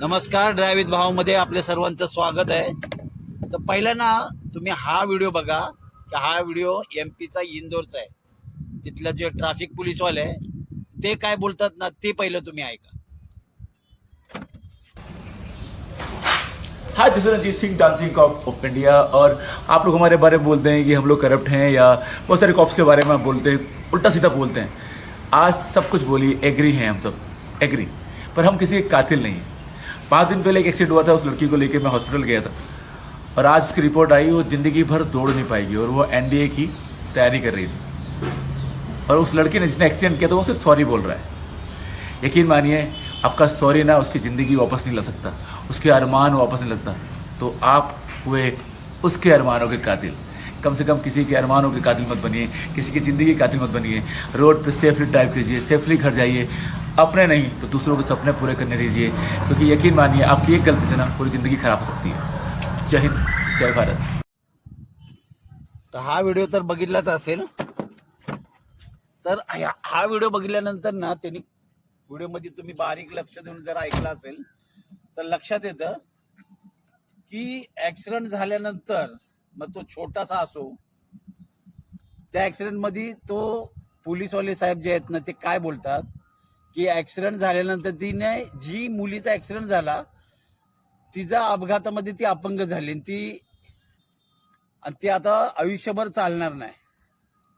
नमस्कार ड्रायव्हित भावमध्ये आपल्या सर्वांचं स्वागत आहे. तर ना तुम्ही हा व्हिडिओ बघा, की हा व्हिडिओ एम पीचा इंदोरचा आहे. तिथलं जे ट्रॅफिक पोलीसवाले आहे, ते काय बोलतात ना, ते पहिलं तुम्ही ऐका. Hi this Ranjit Singh dancing cop of India और आप लोग हमारे बारे में बोलते हैं कि हम लोग करप्ट हैं, या बहुत सारे कॉप्स के बारे में बोलते हैं, उल्टा सीधा बोलते हैं। आज सब कुछ बोली एग्री हैं हम सब एग्री पर हम किसी के कातिल नहीं हैं। पाँच दिन पहले एक एक्सीडेंट हुआ था, उस लड़की को लेकर मैं हॉस्पिटल गया था। और आज उसकी रिपोर्ट आई, वो ज़िंदगी भर दौड़ नहीं पाएगी और वो एनडीए की तैयारी कर रही थी। और उस लड़के ने जिसने एक्सीडेंट किया था, वो सिर्फ़ सॉरी बोल रहा है। यकीन मानिए, आपका सॉरी ना उसकी ज़िंदगी वापस नहीं ला सकता। उसके अरमान वापस नहीं लगता। तो आप हुए उसके अरमानों के कातिल। कम से कम किसी के अरमानों के कातिल मत बनिए, किसी की ज़िंदगी के कातिल मत बनिए। रोड पे सेफली ड्राइव कीजिए सेफली घर जाइए। अपने नहीं तो दूसरों के सपने पूरे करने दीजिए क्योंकि यकीन मानिए आपकी एक गलती से ना पूरी ज़िंदगी खराब हो सकती है। जय हिंद जय भारत। तर हा व्हिडिओ तर बघितलाच असेल. तर हा व्हिडिओ बघितल्यानंतर ना त्यांनी व्हिडिओमध्ये तुम्ही बारीक लक्ष देऊन जर ऐकलं असेल तर लक्षात येतं की ऍक्सिडेंट झाल्यानंतर मग तो छोटासा असो त्या ऍक्सिडेंटमध्ये तो पोलीसवाले साहेब जे आहेत ना ते काय बोलतात? की ऍक्सिडेंट झाल्यानंतर तिने जी मुलीचा ऍक्सिडेंट झाला तिचा अपघातामध्ये ती अपंग झाली आणि ती आणि ती आता आयुष्यभर चालणार नाही.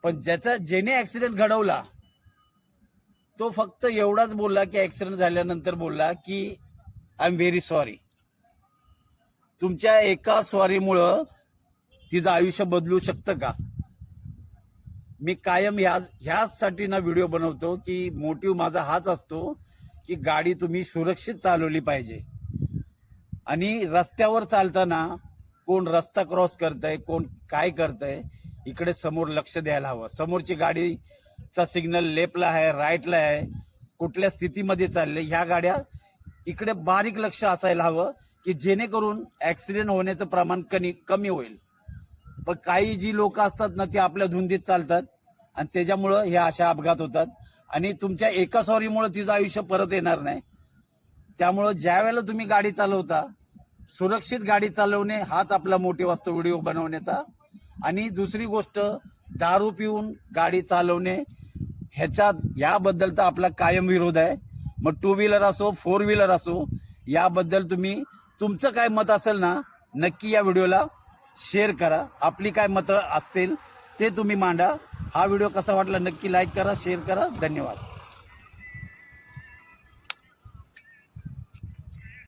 पण ज्याचा ज्याने ऍक्सिडेंट घडवला तो फक्त एवढाच बोलला की ऍक्सिडेंट झाल्यानंतर बोलला की आय एम व्हेरी सॉरी तुमच्या एका सॉरीमुळं तिचं आयुष्य बदलू शकतं का? मी कायम ह्या ह्याचसाठी ना व्हिडिओ बनवतो की मोटिव्ह माझा हाच असतो की गाडी तुम्ही सुरक्षित चालवली पाहिजे. आणि रस्त्यावर चालताना कोण रस्ता क्रॉस करतंय कोण काय करतंय इकडे समोर लक्ष द्यायला हवं. समोरची गाडीचा सिग्नल लेफ्टला आहे राईटला आहे कुठल्या स्थितीमध्ये चालले ह्या गाड्या इकडे बारीक लक्ष असायला हवं की जेणेकरून ऍक्सिडेंट होण्याचं प्रमाण कमी कमी होईल. पण काही जी लोक असतात ना ती आपल्या धुंदीत चालतात. आणि त्याच्यामुळं हे अशा अपघात होतात. आणि तुमच्या एका सॉरीमुळं तिचं आयुष्य परत येणार नाही. त्यामुळं ज्या वेळेला तुम्ही गाडी चालवता सुरक्षित गाडी चालवणे हाच आपला मोठी असतो व्हिडिओ बनवण्याचा. आणि दुसरी गोष्ट दारू पिऊन गाडी चालवणे ह्याच्यात याबद्दल तर आपला कायम विरोध आहे. मग टू व्हीलर असो फोर व्हीलर असो याबद्दल तुम्ही तुमचं काय मत असेल ना नक्की या व्हिडिओला शेअर करा. आपली काय मतं असतील ते तुम्ही मांडा. हा व्हिडिओ कसा वाटला नक्की लाईक करा शेअर करा. धन्यवाद.